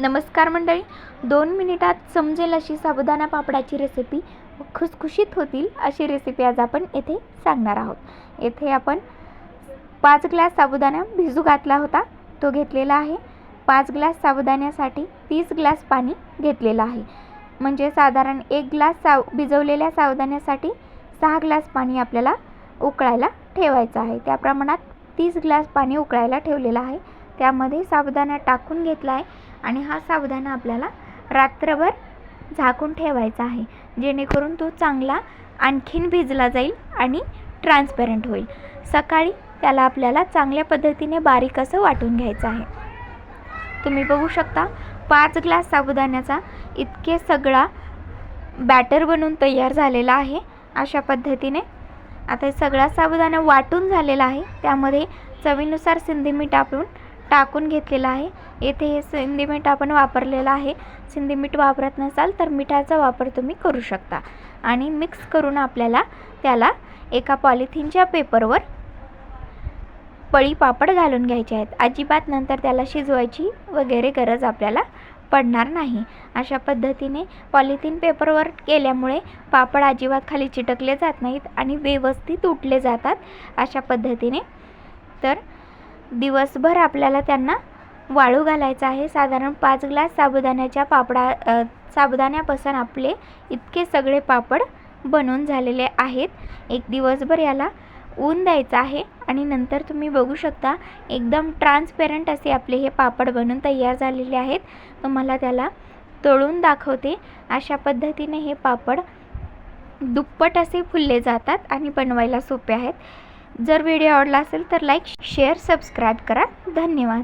नमस्कार मंडळी. दोन मिनिटात समजेल अशी साबुदाणा पापडाची रेसिपी खुसखुशीत होतील अशी रेसिपी आज आपण येथे सांगणार आहोत. येथे आपण पाच ग्लास साबुदाणा भिजू घातला होता. तो घेतलेला आहे. पाच ग्लास साबुदाण्यासाठी तीस ग्लास पाणी घेतलेलं आहे. म्हणजे साधारण एक ग्लास साव भिजवलेल्या साबुदाण्यासाठी सहा ग्लास पाणी आपल्याला उकळायला ठेवायचं आहे. त्या प्रमाणात तीस ग्लास पाणी उकळायला ठेवलेलं आहे. त्यामध्ये साबुदाणा टाकून घेतला आहे. आणि हा साबुदाणा आपल्याला रात्रभर झाकून ठेवायचा आहे. जेणेकरून तो चांगला आणखीन भिजला जाईल आणि ट्रान्सपरंट होईल. सकाळी त्याला आपल्याला चांगल्या पद्धतीने बारीक असं वाटून घ्यायचं आहे. तुम्ही बघू शकता पाच ग्लास साबुदाण्याचा इतके सगळा बॅटर बनून तयार झालेला आहे. अशा पद्धतीने आता सगळा साबुदाणा वाटून झालेला आहे. त्यामध्ये चवीनुसार सिंधी मीठ आपण टाकून घेतलेलं आहे. येथे हे सिंधी मीठ आपण वापरलेलं आहे. सिंधी मीठ वापरत नसाल तर मिठाचा वापर तुम्ही करू शकता. आणि मिक्स करून आपल्याला त्याला एका पॉलिथिनच्या पेपरवर पळी पापड घालून घ्यायचे आहेत. अजिबात नंतर त्याला शिजवायची वगैरे गरज आपल्याला पडणार नाही. अशा पद्धतीने पॉलिथिन पेपरवर केल्यामुळे पापड अजिबात खाली चिटकले जात नाहीत आणि व्यवस्थित उठले जातात. अशा पद्धतीने तर दिवसभर आपल्याला त्यांना वाळू घालायचं आहे. साधारण पाच ग्लास साबुदाण्याच्या पापडा साबुदाण्यापासून आपले इतके सगळे पापड बनवून झालेले आहेत. एक दिवसभर याला ऊन द्यायचं आहे आणि नंतर तुम्ही बघू शकता एकदम ट्रान्सपेरंट असे आपले हे पापड बनून तयार झालेले आहेत. तुम्हाला त्याला तळून दाखवते. अशा पद्धतीने हे पापड दुप्पट असे फुलले जातात आणि बनवायला सोपे आहेत. जर व्हिडिओ आवडला असेल तर लाईक शेअर सबस्क्राईब करा. धन्यवाद.